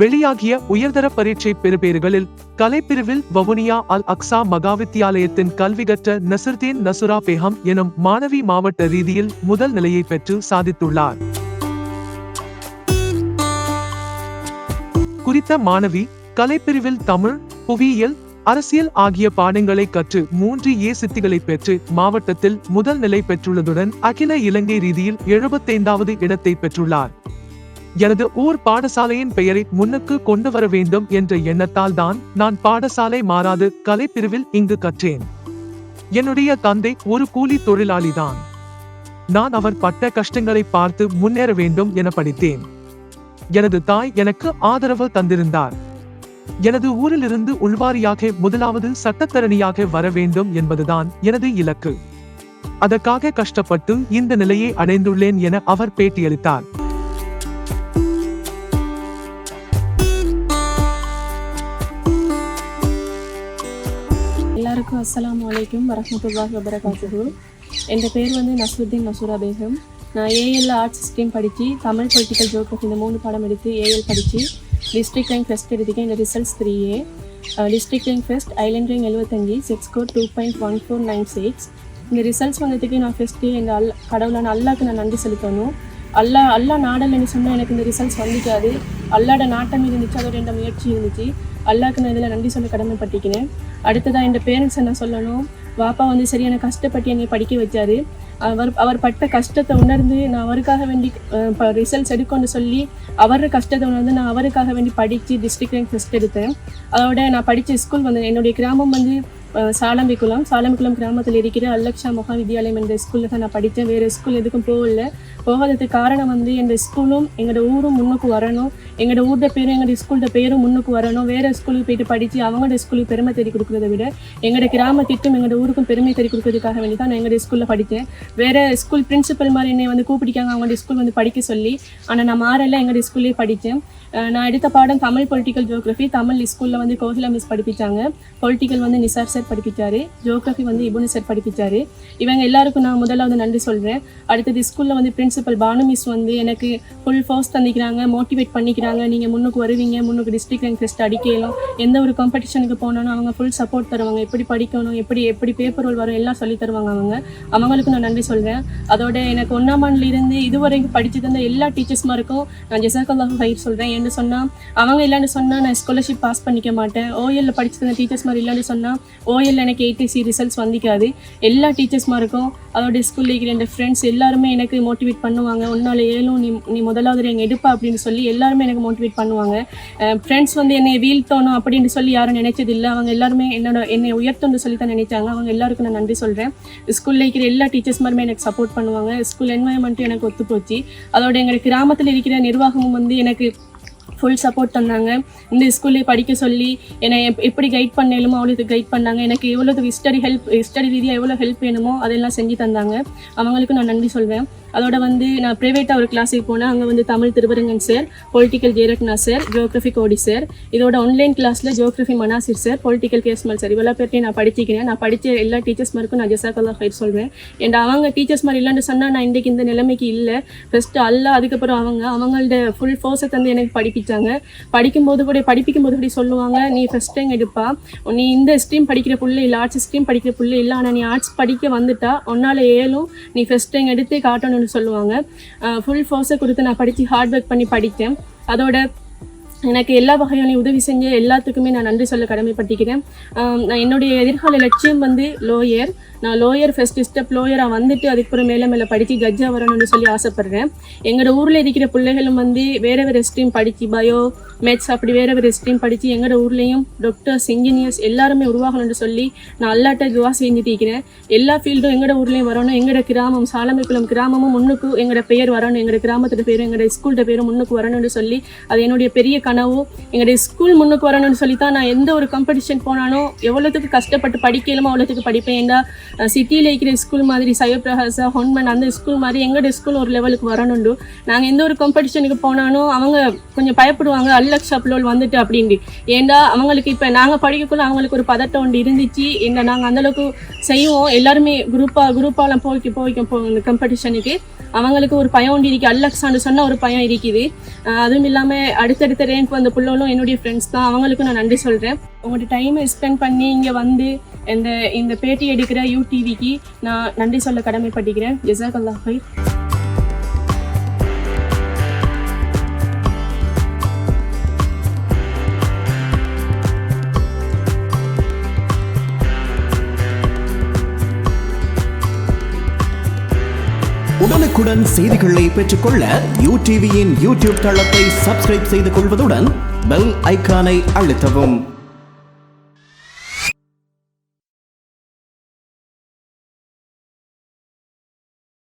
வெளியாகிய உயர்தர பரீட்சை பெறுபேறுகளில் கலைப்பிரிவில் வவுனியா அல் அக்ஸா மகாவித்தியாலயத்தின் கல்வி கற்ற நசுரா பேகம் எனும் மாணவி மாவட்ட ரீதியில் முதல் நிலையை பெற்று சாதித்துள்ளார். குறித்த மாணவி கலைப்பிரிவில் தமிழ் புவியியல் அரசியல் ஆகிய பாடங்களை கற்று மூன்று ஏ சித்திகளை பெற்று மாவட்டத்தில் முதல் நிலை பெற்றுள்ளதுடன் அகில இலங்கை ரீதியில் எழுபத்தைந்தாவது இடத்தை பெற்றுள்ளார். எனது ஊர் பாடசாலையின் பெயரை முன்னுக்கு கொண்டு வர வேண்டும் என்ற எண்ணத்தால் தான் நான் பாடசாலை மாறாது கலைப்பிரிவில் இங்கு கற்றேன். என்னுடைய தந்தை ஒரு கூலி தொழிலாளிதான். நான் அவர் பட்ட கஷ்டங்களை பார்த்து முன்னேற வேண்டும் என படித்தேன். எனது தாய் எனக்கு ஆதரவு தந்திருந்தார். எனது ஊரிலிருந்து உள்வாரியாக முதலாவது சட்டத்தரணியாக வர வேண்டும் என்பதுதான் எனது இலக்கு. அதற்காக கஷ்டப்பட்டு இந்த நிலையை அடைந்துள்ளேன் என அவர் பேட்டியளித்தார். அஸ்லாம் வலைக்கம் வரமத்துல்லாஹ் வபரகாத்துகு என் பேர் வந்து நஸ்ருத்தீன் நசூரா பேகம் நான் ஏஎல் ஆர்ட்ஸ் ஸ்ட்ரீம் படித்து தமிழ் பொலிட்டிக்கல் ஜோக்ரஃபி இந்த மூணு பாடம் எடுத்து ஏஎல் படித்து டிஸ்ட்ரிக்ட் ரேங்க் ஃபஸ்ட் எடுத்துக்கேன் இந்த results three A district rank first island rank எழுபத்தஞ்சி six core two point one four nine six இந்த ரிசல்ட்ஸ் வந்ததுக்கு நான் ஃபஸ்ட்டு இந்த அல் கடவுளான அல்லாக்கு நான் நன்றி செலுத்தணும் அல்லா அல்லா நாடல்னு சொன்னால் எனக்கு இந்த ரிசல்ட்ஸ் வந்துக்காது அல்லாட நாட்டம் இருந்துச்சு அதோட எந்த முயற்சி இருந்துச்சு அல்லாக்கு நான் இதில் நன்றி சொல்ல கடமைப்பட்டிக்கிறேன் அடுத்ததாக என் பேரண்ட்ஸை நான் சொல்லணும். வாப்பா வந்து சரியான கஷ்டப்பட்டு என்னை படிக்க வச்சாரு. அவர் அவர் பட்ட கஷ்டத்தை உணர்ந்து நான் அவருக்காக வேண்டி ரிசல்ட்ஸ் எடுக்கணும்னு சொல்லி அவர் கஷ்டத்தை உணர்ந்து நான் அவருக்காக வேண்டி படித்து டிஸ்ட்ரிக்ட் ரேங்க் ஃபஸ்ட் எடுத்தேன். அதோட நான் படித்த ஸ்கூல் வந்து என்னுடைய கிராமம் வந்து சாலம்பிக்குளம் சாலம்பிக்குளம் கிராமத்தில் இருக்கிற அல்லக்ஷா மகா வித்யாலயம் என்ற ஸ்கூலில் தான் நான் படித்தேன். வேறு ஸ்கூல் எதுக்கும் போகல. போகாததுக்கு காரணம் வந்து எங்கள் ஸ்கூலும் எங்களோட ஊரும் முன்னுக்கு வரணும். எங்களோட ஊர்ட பேரும் எங்களோட ஸ்கூலோட பேரும் முன்னுக்கு வரணும். வேறு ஸ்கூலுக்கு போயிட்டு படித்து அவங்களோட ஸ்கூலுக்கு பெருமை தேடி கொடுக்குறத விட எங்களோட கிராமத்திற்கும் எங்களோட ஊருக்கும் பெருமை தேடி கொடுக்கறதுக்காக வேண்டி தான் நான் எங்களோட ஸ்கூலில் படித்தேன். வேறு ஸ்கூல் பிரின்சிபல் மாதிரி என்னை வந்து கூப்பிடிக்காங்க அவங்களோட ஸ்கூல் வந்து படிக்க சொல்லி. ஆனால் நான் மாறல. எங்களோட ஸ்கூல்லேயே படித்தேன். நான் எடுத்த பாடம் தமிழ் பொலிட்டிக்கல் ஜியோகிரஃபி தமிழ் ஸ்கூலில் வந்து கோகிலா மிஸ் படிப்பிச்சாங்க. பொலிட்டிக்கல் வந்து நிசார் சார் படிப்பிச்சாரு. ஜியோகிரஃபி வந்து இபுனி சார் படிப்பிச்சாரு. இவங்க எல்லாருக்கும் நான் முதலாவது நன்றி சொல்கிறேன் அடுத்தது ஸ்கூலில் வந்து பிரின்சிபல் பானு மிஸ் வந்து எனக்கு ஃபுல் ஃபோர்ஸ் தந்திக்கிறாங்க மோட்டிவேட் பண்ணிக்கிறாங்க. நீங்கள் முன்னுக்கு வருவீங்க முன்னுக்கு டிஸ்ட்ரிக்ட் ரேங்க் டெஸ்ட் அடிக்கலாம். எந்த ஒரு காம்படிஷனுக்கு போனாலும் அவங்க ஃபுல் சப்போர்ட் தருவாங்க. எப்படி படிக்கணும் எப்படி எப்படி பேப்பர் ரோல் வரும் எல்லாம் சொல்லி தருவாங்க அவங்க. அவங்களுக்கு நான் நன்றி சொல்கிறேன் அதோட எனக்கு ஒன்றாம் ஆண்டுல இருந்து இதுவரைக்கும் படிச்சு தந்த எல்லா டீச்சர்ஸ்மாருக்கும் நான் ஜெசாக்கல்லாஹு ஹைர் சொல்கிறேன் என்று சொன்னால் அவங்க இல்லைன்னு சொன்னால் நான் ஸ்காலர்ஷிப் பாஸ் பண்ணிக்க மாட்டேன். ஓஎல்ல படிச்சு தந்த டீச்சர்ஸ் மாதிரி இல்லைன்னு சொன்னால் ஓஎல் எனக்கு ஏடிசி ரிசல்ட்ஸ் வந்திக்காது. எல்லா டீச்சர்ஸ்மாருக்கும் அதோட ஸ்கூலில் இருக்கிற என் ஃப்ரெண்ட்ஸ் எல்லாருமே எனக்கு மோட்டிவேட் பண்ணுவாங்க. உன்னால் ஏழும் நீ நீ முதலாவது எங்கள் எடுப்பா அப்படின்னு சொல்லி எல்லாருமே எனக்கு மோட்டிவேட் பண்ணுவாங்க. ஃப்ரெண்ட்ஸ் வந்து என்னை வீழ்த்தணும் அப்படின்னு சொல்லி யாரும் நினைச்சது இல்லை அவங்க எல்லாருமே என்னோட என்னை உயர்த்தணும்னு சொல்லி தான் நினைச்சாங்க. அவங்க எல்லாருக்கும் நான் நன்றி சொல்கிறேன் ஸ்கூலில் இருக்கிற எல்லா டீச்சர்ஸ்மாருமே எனக்கு சப்போர்ட் பண்ணுவாங்க. ஸ்கூல் என்வாயன்மெண்ட்டும் எனக்கு ஒத்து போச்சு அதோட எங்கள் கிராமத்தில் இருக்கிற நிர்வாகமும் வந்து எனக்கு ஃபுல் சப்போர்ட் தந்தாங்க. இந்த ஸ்கூல்லே படிக்க சொல்லி என்னை எப்- எப்படி கைட் பண்ணலுமோ அவ்வளோக்கு கைட் பண்ணாங்க. எனக்கு எவ்வளோ ஹிஸ்டரி ஹெல்ப் ஸ்டடி ரீதியாக எவ்வளோ ஹெல்ப் வேணுமோ அதெல்லாம் செஞ்சு தந்தாங்க. அவங்களுக்கும் நான் நன்றி சொல்வேன். அதோட வந்து நான் ப்ரைவேட்டாக ஒரு கிளாஸுக்கு போனேன். அங்கே வந்து Tamil Thiruvarangan sir political Jayaratna sir geography Kodi sir இதோட ஆன்லைன் கிளாஸில் geography Manasir sir political கேஸ்மல் sir இவ்வளோ பேர்ட்டையும் நான் படிச்சிக்கிறேன். நான் படித்த எல்லா டீச்சர்ஸ் மாதிரிக்கும் நான் ஜெசாக்கல்லா ஹைர் சொல்வேன் அண்ட் அவங்க டீச்சர்ஸ் மாதிரி இல்லைன்னு சொன்னால் நான் இன்றைக்கு இந்த நிலைமைக்கு இல்லை. ஃபஸ்ட்டு அல்ல அதுக்கப்புறம் அவங்க. அவங்களோட ஃபுல் ஃபோர்ஸை தந்து எனக்கு படிப்பிச்சாங்க. படிக்கும்போது கூட படிப்பிக்கும் போது கூட சொல்லுவாங்க நீ ஃபஸ்ட் டைம் எடுப்பா. நீ இந்த ஸ்ட்ரீம் படிக்கிற பிள்ளை இல்லை ஆர்ட்ஸ் ஸ்ட்ரீம் படிக்கிற பிள்ளை இல்லை. ஆனால் நீ ஆர்ட்ஸ் படிக்க வந்துட்டா. உன்னால் ஏழும் நீ ஃபஸ்ட் டைம் எடுத்து காட்டணும்னு சொல்லுவாங்க. ஃபுல் ஃபோர்ஸை கொடுத்து நான் படித்து ஹார்ட் ஒர்க் பண்ணி படித்தேன் அதோட எனக்கு எல்லா வகையான உதவி செஞ்ச எல்லாத்துக்குமே நான் நன்றி சொல்ல கடமைப்பட்டிக்கிறேன் நான் என்னுடைய எதிர்கால லட்சியம் வந்து லோயர் நான் லோயர் ஃபஸ்ட் ஸ்டெப் லோயராக வந்துட்டு அதுக்கப்புறம் மேலே மேலே படித்து ஜட்ஜாக வரணும்னு சொல்லி ஆசைப்பட்றேன். எங்களோட ஊரில் இருக்கிற பிள்ளைகளும் வந்து வேறு வேறு ஸ்ட்ரீம் படித்து பயோ மேத்ஸ் அப்படி வேறு வேறு ஸ்ட்ரீம் படித்து எங்களோட ஊர்லேயும் டாக்டர்ஸ் இன்ஜினியர்ஸ் எல்லாருமே உருவாகணும்னு சொல்லி நான் அல்லாட்ட துவா செஞ்சுட்டு இருக்கிறேன். எல்லா ஃபீல்டும் எங்களோட ஊர்லேயும் வரணும். எங்களோட கிராமம் சாலமைக்குளம் கிராமமும் முன்னுக்கு எங்களோட பெயர் வரணும். எங்களோட கிராமத்தோட பேரும் எங்களோட ஸ்கூல்ட பேரும் முன்னுக்கு வரணும்னு சொல்லி அது என்னுடைய பெரிய கனவு எங்களுடைய ஸ்கூல் முன்னுக்கு வரணும்னு சொல்லி தான் நான் எந்த ஒரு காம்படிஷன் போனாலும் எவ்வளோத்துக்கு கஷ்டப்பட்டு படிக்கலுமோ அவ்வளோத்துக்கு படிப்பேன். ஏன்னா சிட்டியில் இருக்கிற ஸ்கூல் மாதிரி சைவப்பிரகாசா ஹொன்மன் அந்த ஸ்கூல் மாதிரி எங்களுடைய ஸ்கூல் ஒரு லெவலுக்கு வரணுண்டு. நாங்கள் எந்த ஒரு காம்படிஷனுக்கு போனாலும் அவங்க கொஞ்சம் பயப்படுவாங்க அல்லக்ஷா ஷப்லோல் வந்துட்டு அப்படின்ட்டு. ஏண்டா அவங்களுக்கு இப்போ நாங்கள் படிக்கக்குள்ள அவங்களுக்கு ஒரு பதட்டம் ஒன்று இருந்துச்சு. என்ன நாங்கள் அந்தளவுக்கு செய்வோம். எல்லாருமே குரூப்பாக குரூப்பாலாம் போய்க்கு போய்க்கும் போ காம்படிஷனுக்கு அவங்களுக்கு ஒரு பயம் ஒன்று இருக்குது அல்லக்ஸான்னு சொன்ன ஒரு பயம் இருக்குது. அதுவும் இல்லாமல் அடுத்தடுத்த ரேங்க் வந்த பிள்ளைகளும் என்னுடைய ஃப்ரெண்ட்ஸ் தான். அவங்களுக்கும் நான் நன்றி சொல்கிறேன் உங்களோட டைமை ஸ்பெண்ட் பண்ணி இங்கே வந்து இந்த இந்த பேட்டி எடுக்கிற யூடிவிக்கு நான் நன்றி சொல்ல கடமைப்பட்டிக்கிறேன். ஜெசாக் அல்லாஹ் உடனுக்குடன் செய்திகளை பெற்றுக்கொள்ள யூ டிவியின் யூடியூப் தளத்தை சப்ஸ்கிரைப் செய்து கொள்வதுடன் பெல் ஐகானை அழுத்தவும்.